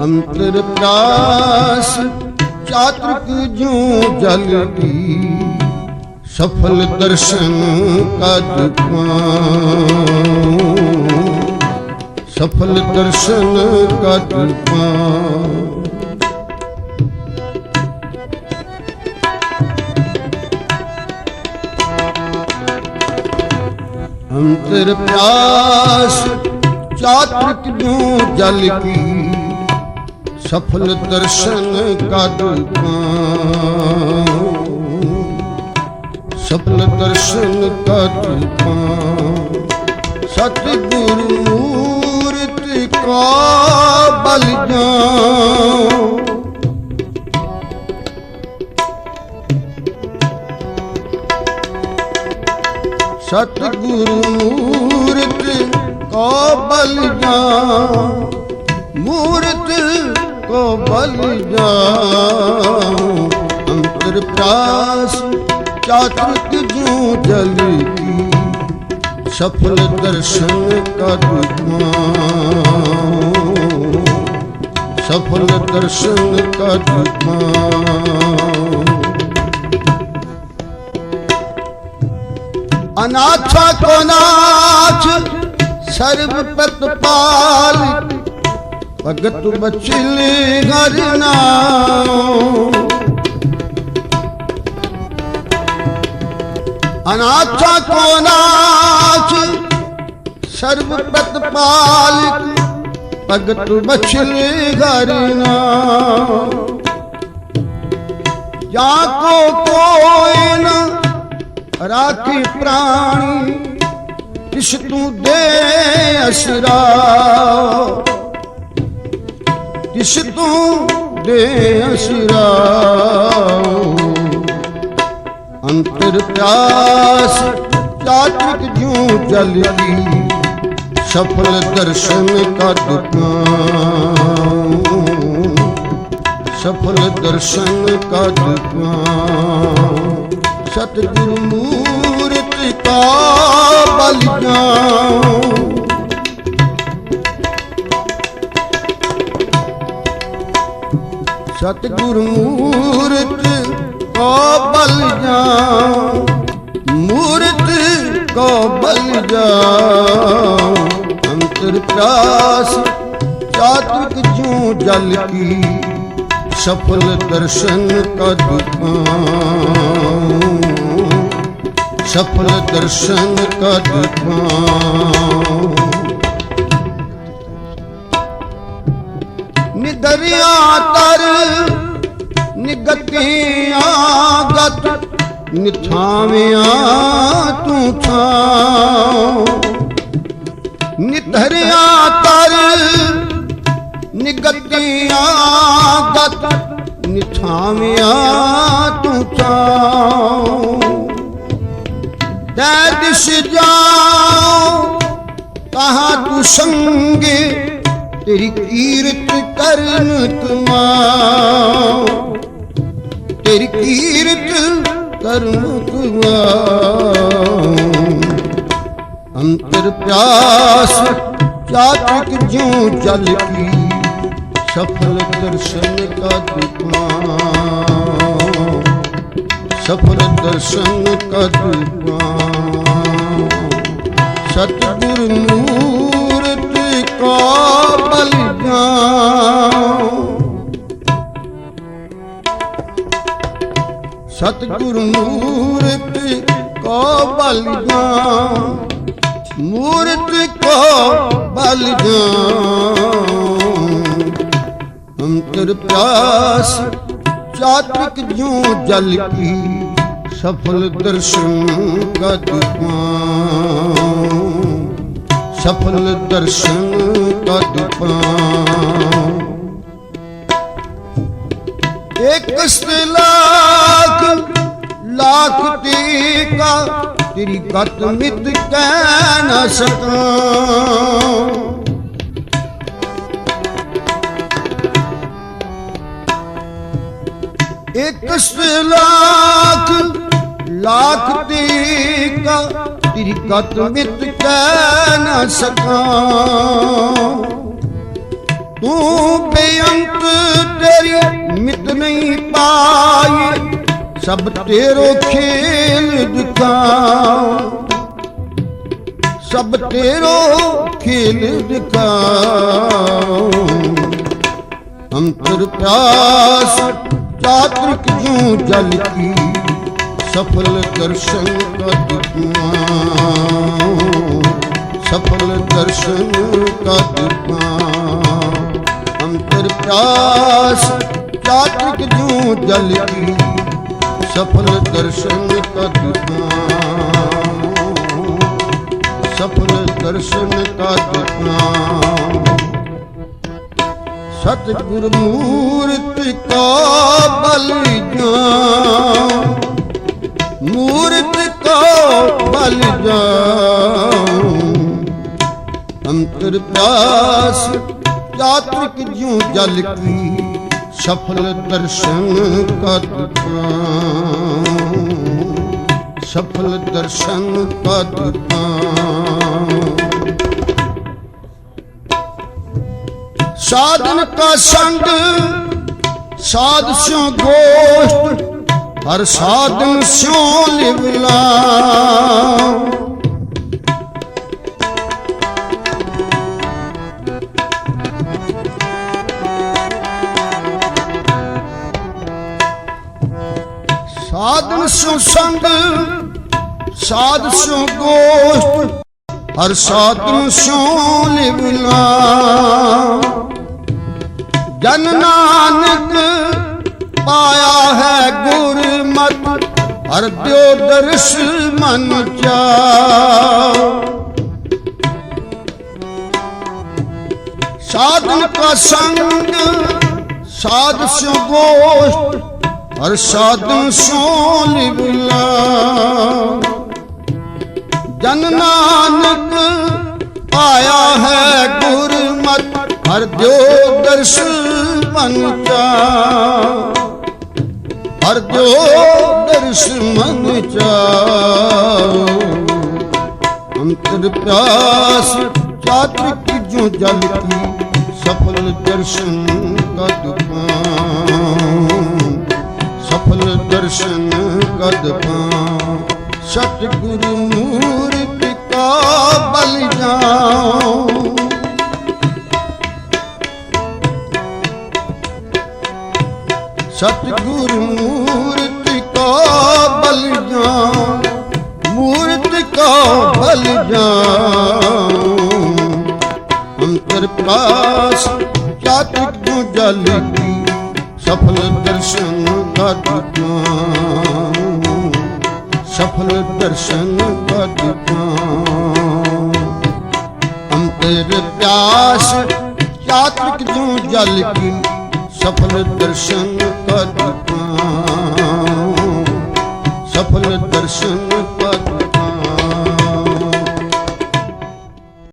ਅੰਤਰ ਪ੍ਰਾਸ ਚਾਤ੍ਰਿਕ ਜੂ ਜਲ ਕੀ ਸਫਲ ਦਰਸ਼ਨ ਕਦ ਪਾਉ ਸਫਲ ਦਰਸ਼ਨ ਕਦ ਪਾਉ ਅੰਤਰ ਪਿਆਸ, ਚਾਤ੍ਰਿਕ ਨੂੰ ਜਲ ਕੀ, ਸਫਲ ਦਰਸ਼ਨ ਕਦ ਸਫਲ ਦਰਸ਼ਨ ਕਦ ਪਾਉ? ਸਤਿਗੁਰੂ ਮੂਰਤਿ ਕਾ ਬਲ ਜਾਉ? ਸਤਿਗੁਰੂ ਮੂਰਤ ਕੋ ਬਲ ਜਾ ਮੂਰਤ ਕੋ ਬਲ ਜਾ ਅੰਤਰ ਪ੍ਰਾਸ ਚਾਤ੍ਰਿਕ ਜੂ ਜਲ ਸਫਲ ਦਰਸ਼ਨ ਕਦ ਪਾਉ। ਸਫਲ ਦਰਸ਼ਨ ਕਦ ਪਾਉ। ਅਨਾਥਾ ਕੋ ਨਾਥ ਸਰਬ ਪ੍ਰਤਪਾਲ ਭਗਤ ਬਚਿਲ ਹਰ ਨਾਮ ਅਨਾਥਾ ਕੋ ਨਾਥ ਸਰਬ ਪ੍ਰਤਪਾਲ ਭਗਤ ਬਚਿਲ ਹਰ ਨਾਮ ਜਾ ਕੋ ਨਾ ਰਾਖੀ ਪ੍ਰਾਣੀ ਇਸ ਤੂੰ ਦੇ ਅਸਰਾ? ਇਸ ਤੂੰ ਦੇ ਅਸਰਾ? ਅੰਤਰ ਪਿਆਸ, ਚਾਤ੍ਰਿਕ ਜੂ ਜਲ ਸਫਲ ਦਰਸ਼ਨ ਕਦ ਪਾਉ। ਸਫਲ ਦਰਸ਼ਨ ਕਦ ਪਾਉ। ਸਤਿਗੁਰੂ ਮੂਰਤ ਕਾ ਬਲਿਆ ਜਾਉ ਸਤਿਗੁਰੂ ਮੂਰਤ ਕਾ ਬਲ ਜਾਉ ਮੂਰਤ ਕਾ ਬਲ ਅੰਤਰ ਪ੍ਰਾਸ ਚਾਤ੍ਰਿਕ ਜੂ ਜਲ ਕੀ ਸਫਲ ਦਰਸ਼ਨ ਕਦ ਪਾਉ ਸਫਲ ਦਰਸ਼ਨ ਕਦ ਪਾਉ ਨਿਦਰਿਆ ਤਰ ਨਿਗਤਿਆਂ ਗਤ ਨਿਥਾਵਿਆਂ ਤੂੰ ਥਾਉ ਨਿਧਰਿਆ ਤਰ ਨਿਗਤਿਆਂ ਗਤ ਨਿਥਾਵਿਆਂ ਤੂੰ ਥਾਉ ਤੈ ਦਿਸ ਜਾਉ ਕਹਾ ਤੂੰ ਸੰਗੇ, ਤੇਰੀ ਕੀਰਤ ਕਰਨ ਤੁਮਾਉ ਤੇਰੀ ਕੀਰਤ ਕਰਨ ਤੁਮਾਉ ਅੰਤਰ ਪਿਆਸ ਚਾਤ੍ਰਿਕ ਜਿਉ ਜਲ ਕੀ ਸਫਲ ਦਰਸ਼ਨ ਕਦ ਪਾਉ ਸਫਲ ਦਰਸ਼ਨ ਕਦ ਪਾਉ ਸਤਿਗੁਰ ਮੂਰਤ ਕਾ ਬਲ ਜਾਉ ਸਤਿਗੁਰ ਮੂਰਤ ਕਾ ਬਲ ਜਾਉ ਮੂਰਤ ਕੋ ਬਲ ਜਾਉ ਅੰਤਰ ਪਿਆਸ, ਚਾਤ੍ਰਿਕ ਜੂ ਜਲ ਕੀ ਸਫਲ ਦਰਸ਼ਨ ਕਦ ਪਾਉ ਸਫਲ ਦਰਸ਼ਨ ਕਦ ਪਾਉ ਇੱਕ ਸਲਾਖ ਲੱਖ ਟੀਕਾ, ਤੇਰੀ ਗਤ ਮਿਤ ਕਹਿ ਨਾ ਸਕਾਂ। ਇੱਕ ਸਲਾਖ ਲੱਖ ਦੀ ਕਾ ਤੇਰੀ ਗਤ ਮਿਤ ਕਹਿ ਨਾ ਸਕਾਂ ਤੂੰ ਬੇਅੰਤ ਤੇਰੀ ਮਿਤ ਨਹੀਂ ਪਾਈ ਸਭ ਤੇਰੋ ਖੇਲ ਦਿਖਾਂ ਸਭ ਤੇਰੋ ਖੇਲ ਦਿਖਾਂ ਅੰਤਰ ਪਿਆਸ ਚਾਤ੍ਰਿਕ ਜੂ ਜਲ ਕੀ ਸਫਲ ਦਰਸ਼ਨ ਕਦਮਾ ਸਫਲ ਦਰਸ਼ਨ ਕਦਮਾ ਅੰਤਰ ਪਿਆਸ ਚਾਤ੍ਰਿਕ ਜੂ ਜਲ ਕੀ ਸਫਲ ਦਰਸ਼ਨ ਕਦਮਾ ਸਫਲ ਦਰਸ਼ਨ ਕਦਮਾ ਸਤਿਗੁਰ ਮੂਰਤ ਕਾ ਬਲ ਜਾਉ ਮੂਰਤ ਕਾ ਬਲ ਜਾਉ ਅੰਤਰ ਪਿਆਸ ਚਾਤ੍ਰਿਕ ਜਿਉ ਜਲ ਕੀ ਸਫਲ ਦਰਸ਼ਨ ਕਦ ਪਾਉ। ਸਫਲ ਦਰਸ਼ਨ ਕਦ ਪਾਉ। ਸਾਧਨ ਕਾ ਸੰਗ, ਸਾਧ ਸਿਉ ਗੋਸ਼ਟ ਹਰ ਸਾਧਨ ਸਿਉ ਲਿਵਲਾ ਸਾਧਨ ਸਿਉ ਸੰਗ, ਸਾਧ ਸਿਉ ਗੋਸ਼ਟ ਹਰ ਸਾਧਨ ਸਿਉ ਲਿਵਲਾ ਜਨ ਨਾਨਕ ਪਾਇਆ ਹੈ ਗੁਰਮਤ, ਹਰ ਦਿਓ ਦਰਸ ਮਨ ਚਾਉ। ਸਾਧਨ ਕਾ ਸੰਗ ਸਾਧ ਸਿਉ ਗੋਸ਼ਟ, ਹਰ ਸਾਧਨ ਸੋ ਲਿਵਲਾ ਜਨ ਨਾਨਕ ਆਇਆ ਹੈ ਗੁਰਮਤ, ਹਰ ਦਿਓ ਦਰਸ ਮਨ ਚਾ ਹਰ ਦਿਓ ਦਰਸ ਮਨ ਚਾ ਅੰਤਰ ਪਿਆਸ ਚਾਤ੍ਰਿਕ ਜੋ ਜਲ ਕੀ ਸਫਲ ਦਰਸ਼ਨ ਕਦ ਪਾਉ। ਸਫਲ ਦਰਸ਼ਨ ਕਦ ਪਾਉ। ਸਤਿਗੁਰੂ ਮੂਰਤ ਕਾ ਬਲ ਜਾਉ। ਸਤਿਗੁਰ ਮੂਰਤ ਕਾ ਬਲ ਜਾਉ, ਮੂਰਤ ਕਾ ਬਲ ਜਾਉ। ਅੰਤਰ ਪਾਸ ਚਾਤਿਕ ਜਲ ਕੀ, ਸਫਲ ਦਰਸ਼ਨ ਕਦ ਪਾਉ ਸਫਲ ਦਰਸ਼ਨ ਕਦ ਪਾਉ ਅੰਤਰ ਪਿਆਸ ਚਾਤ੍ਰਿਕ ਜੋ ਜਲ ਕੀ ਸਫਲ ਦਰਸ਼ਨ ਕਦ ਸਫਲ ਦਰਸ਼ਨ